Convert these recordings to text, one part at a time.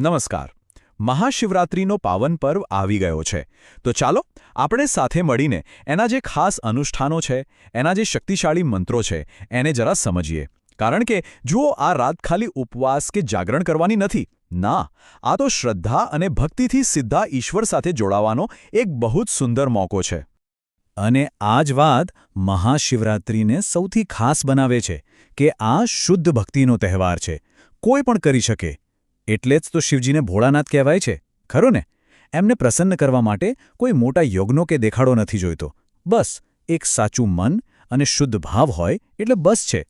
નમસ્કાર. મહાશિવરાત્રિનો પાવન પર્વ આવી ગયો છે. તો ચાલો, આપણે સાથે મળીને એના જે ખાસ અનુષ્ઠાનો છે, એના જે શક્તિશાળી મંત્રો છે, એને જરા સમજીએ. કારણ કે જુઓ, આ રાત ખાલી ઉપવાસ કે જાગરણ કરવાની નથી. ના, આ તો શ્રદ્ધા અને ભક્તિથી સીધા ઈશ્વર સાથે જોડાવાનો એક બહુ જ સુંદર મોકો છે. અને આ જ વાત મહાશિવરાત્રિને સૌથી ખાસ બનાવે છે કે આ શુદ્ધ ભક્તિનો તહેવાર છે. કોઈ પણ કરી શકે. એટલે જ તો શિવજીને ભોળાનાથ કહેવાય છે, ખરો ને? એમને પ્રસન્ન કરવા માટે કોઈ મોટા યોગનો કે દેખાડો નથી જોઈતો. બસ, એક સાચું મન અને શુદ્ધ ભાવ હોય એટલે બસ છે.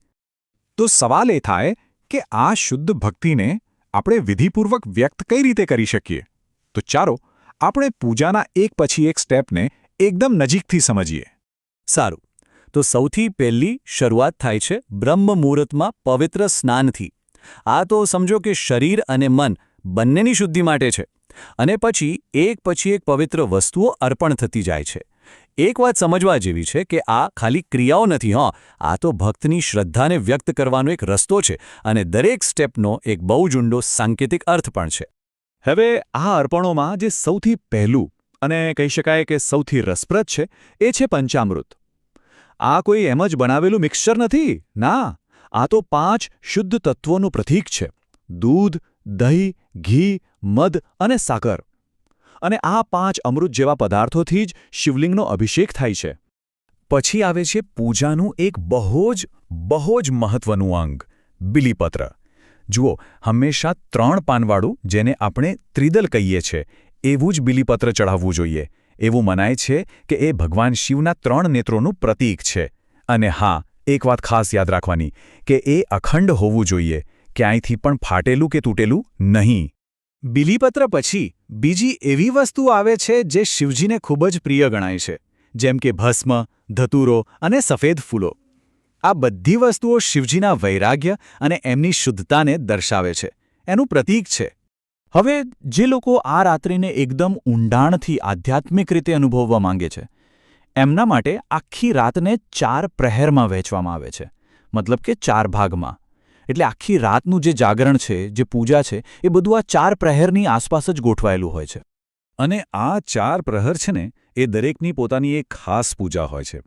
તો સવાલ એ થાય કે આ શુદ્ધ ભક્તિને આપણે વિધિપૂર્વક વ્યક્ત કઈ રીતે કરી શકીએ? તો ચાલો, આપણે પૂજાના એક પછી એક સ્ટેપને એકદમ નજીકથી સમજીએ. સારું, તો સૌથી પહેલી શરૂઆત થાય છે બ્રહ્મ મુહૂર્તમાં પવિત્ર સ્નાનથી. આ તો સમજો કે શરીર અને મન બંનેની શુદ્ધિ માટે છે. અને પછી એક પછી એક પવિત્ર વસ્તુઓ અર્પણ થતી જાય છે. એક વાત સમજવા જેવી છે કે આ ખાલી ક્રિયાઓ નથી, હં, આ તો ભક્તની શ્રદ્ધાને વ્યક્ત કરવાનો એક રસ્તો છે અને દરેક સ્ટેપનો એક બહુ જ સાંકેતિક અર્થ પણ છે. હવે આ અર્પણોમાં જે સૌથી પહેલું અને કહી શકાય કે સૌથી રસપ્રદ છે, એ છે પંચામૃત. આ કોઈ એમ જ બનાવેલું મિક્સચર નથી, ના. આ તો પાંચ શુદ્ધ તત્વોનું પ્રતીક છે. દૂધ, દહીં, ઘી, મધ અને સાકર. અને આ પાંચ અમૃત જેવા પદાર્થોથી જ શિવલિંગનો અભિષેક થાય છે. પછી આવે છે પૂજાનું એક બહુ જ બહુ જ મહત્વનું અંગ, બિલીપત્ર. જુઓ, હંમેશા ત્રણ પાનવાળું, જેને આપણે ત્રિદલ કહીએ છીએ, એવું જ બિલીપત્ર ચઢાવવું જોઈએ. એવું મનાય છે કે એ ભગવાન શિવના ત્રણ નેત્રોનું પ્રતીક છે. અને હા એક વાત ખાસ યાદ રાખવાની કે એ અખંડ હોવું જોઈએ, ક્યાંયથી પણ ફાટેલું કે તૂટેલું નહીં. બિલીપત્ર પછી બીજી એવી વસ્તુ આવે છે જે શિવજીને ખૂબ જ પ્રિય ગણાય છે, જેમ કે ભસ્મ, ધતુરો અને સફેદ ફૂલો. આ બધી વસ્તુઓ શિવજીના વૈરાગ્ય અને એમની શુદ્ધતાને દર્શાવે છે, એનું પ્રતીક છે. હવે જે લોકો આ રાત્રિને એકદમ ઊંડાણથી આધ્યાત્મિક રીતે અનુભવવા માંગે છે એમના માટે આખી રાતને ચાર પ્રહેરમાં વહેંચવામાં આવે છે. મતલબ કે ચાર ભાગમાં. એટલે આખી રાતનું જે જાગરણ છે, જે પૂજા છે, એ બધું આ ચાર પ્રહેરની આસપાસ જ ગોઠવાયેલું હોય છે. અને આ ચાર પ્રહર છે ને, એ દરેકની પોતાની એક ખાસ પૂજા હોય છે.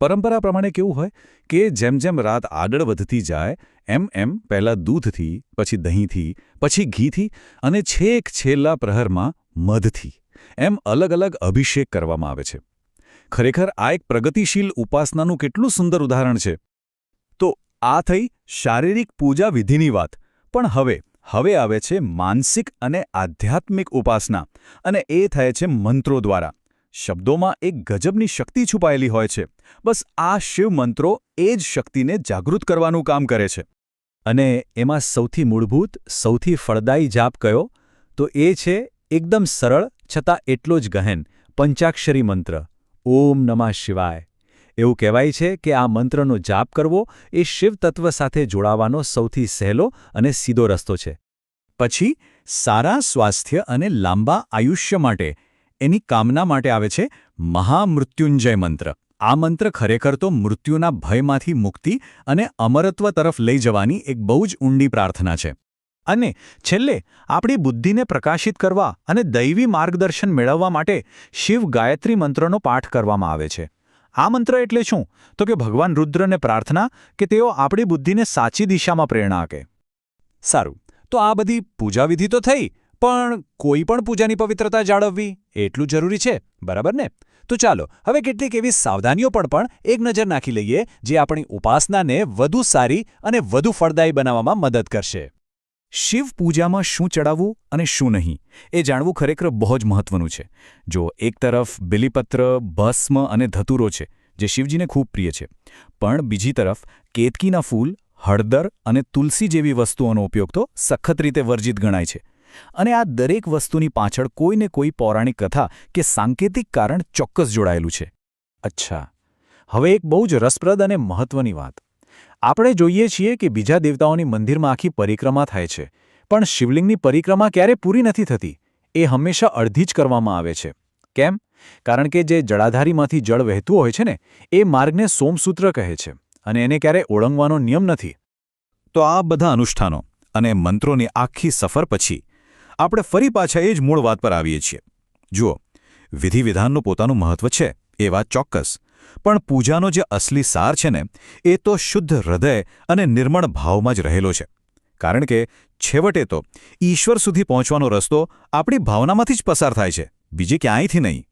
પરંપરા પ્રમાણે કેવું હોય કે જેમ જેમ રાત આગળ વધતી જાય, એમ એમ પહેલાં દૂધથી, પછી દહીંથી, પછી ઘીથી અને છેક છેલ્લા પ્રહરમાં મધથી એમ અલગ અલગ અભિષેક કરવામાં આવે છે. ખરેખર આ એક પ્રગતિશીલ ઉપાસનાનું કેટલું સુંદર ઉદાહરણ છે. તો આ થઈ શારીરિક પૂજા વિધિની વાત. પણ હવે હવે આવે છે માનસિક અને આધ્યાત્મિક ઉપાસના અને એ થાય છે મંત્રો દ્વારા. શબ્દોમાં એક ગજબની શક્તિ છુપાયેલી હોય છે. બસ આ શિવ મંત્રો એ જ શક્તિને જાગૃત કરવાનું કામ કરે છે. અને એમાં સૌથી મૂળભૂત, સૌથી ફળદાયી જાપ કયો? તો એ છે, એકદમ સરળ, છતાં એટલો જ ગહેન, પંચાક્ષરી મંત્ર. ઓમ નમઃ શિવાય. એવું કહેવાય છે કે આ મંત્રનો જાપ કરવો એ શિવ તત્વ સાથે જોડાવાનો સૌથી સહેલો અને સીધો રસ્તો છે. પછી, સારા સ્વાસ્થ્ય અને લાંબા આયુષ્ય માટે, એની કામના માટે આવે છે મહામૃત્યુંજય મંત્ર. આ મંત્ર ખરેખર તો મૃત્યુના ભયમાંથી મુક્તિ અને અમરત્વ તરફ લઈ જવાની એક બહુ જ ઊંડી પ્રાર્થના છે. અને છેલ્લે આપણી બુદ્ધિને પ્રકાશિત કરવા અને દૈવી માર્ગદર્શન મેળવવા માટે શિવ ગાયત્રી મંત્રનો પાઠ કરવામાં આવે છે. આ મંત્ર એટલે શું? તો કે ભગવાન રુદ્રને પ્રાર્થના કે તેઓ આપણી બુદ્ધિને સાચી દિશામાં પ્રેરણા આપે. સારું, તો આ બધી પૂજાવિધિ તો થઈ, પણ કોઈ પણ પૂજાની પવિત્રતા જાળવવી એટલું જરૂરી છે, બરાબર ને? તો ચાલો, હવે કેટલીક એવી સાવધાનીઓ પર પણ એક નજર નાખી લઈએ, જે આપણી ઉપાસનાને વધુ સારી અને વધુ ફળદાયી બનાવવામાં મદદ કરશે. શિવ પૂજામાં શું ચડાવવું અને શું નહીં, એ જાણવું ખરેખર બહુ જ મહત્વનું છે. જો એક તરફ બિલીપત્ર, ભસ્મ અને ધતુરો છે, જે શિવજીને ખૂબ પ્રિય છે, પણ બીજી તરફ કેતકીના ફૂલ, હળદર અને તુલસી જેવી વસ્તુઓનો ઉપયોગ તો સખત રીતે વર્જિત ગણાય છે. અને આ દરેક વસ્તુની પાછળ કોઈને કોઈ પૌરાણિક કથા કે સાંકેતિક કારણ ચોક્કસ જોડાયેલું છે. અચ્છા, હવે એક બહુ જ રસપ્રદ અને મહત્વની વાત. આપણે જોઈએ છીએ કે બીજા દેવતાઓની મંદિરમાં આખી પરિક્રમા થાય છે, પણ શિવલિંગની પરિક્રમા ક્યારે પૂરી નથી થતી? એ હંમેશા અડધી જ કરવામાં આવે છે. કેમ? કારણ કે જે જળાધારીમાંથી જળ વહેતું હોય છે ને, એ માર્ગને સોમસૂત્ર કહે છે, અને એને ક્યારે ઓળંગવાનો નિયમ નથી. તો આ બધા અનુષ્ઠાનો અને મંત્રોની આખી સફર પછી આપણે ફરી પાછા એ જ મૂળ વાત પર આવીએ છીએ. જુઓ, વિધિવિધાનનું પોતાનું મહત્વ છે, એ વાત ચોક્કસ. પણ પૂજાનો જે અસલી સાર છે ને, એ તો શુદ્ધ હૃદય અને નિર્મળ ભાવમાં જ રહેલો છે. કારણ કે છેવટે તો ઈશ્વર સુધી પહોંચવાનો રસ્તો આપણી ભાવનામાંથી જ પસાર થાય છે. બીજે ક્યાંયથી નહીં.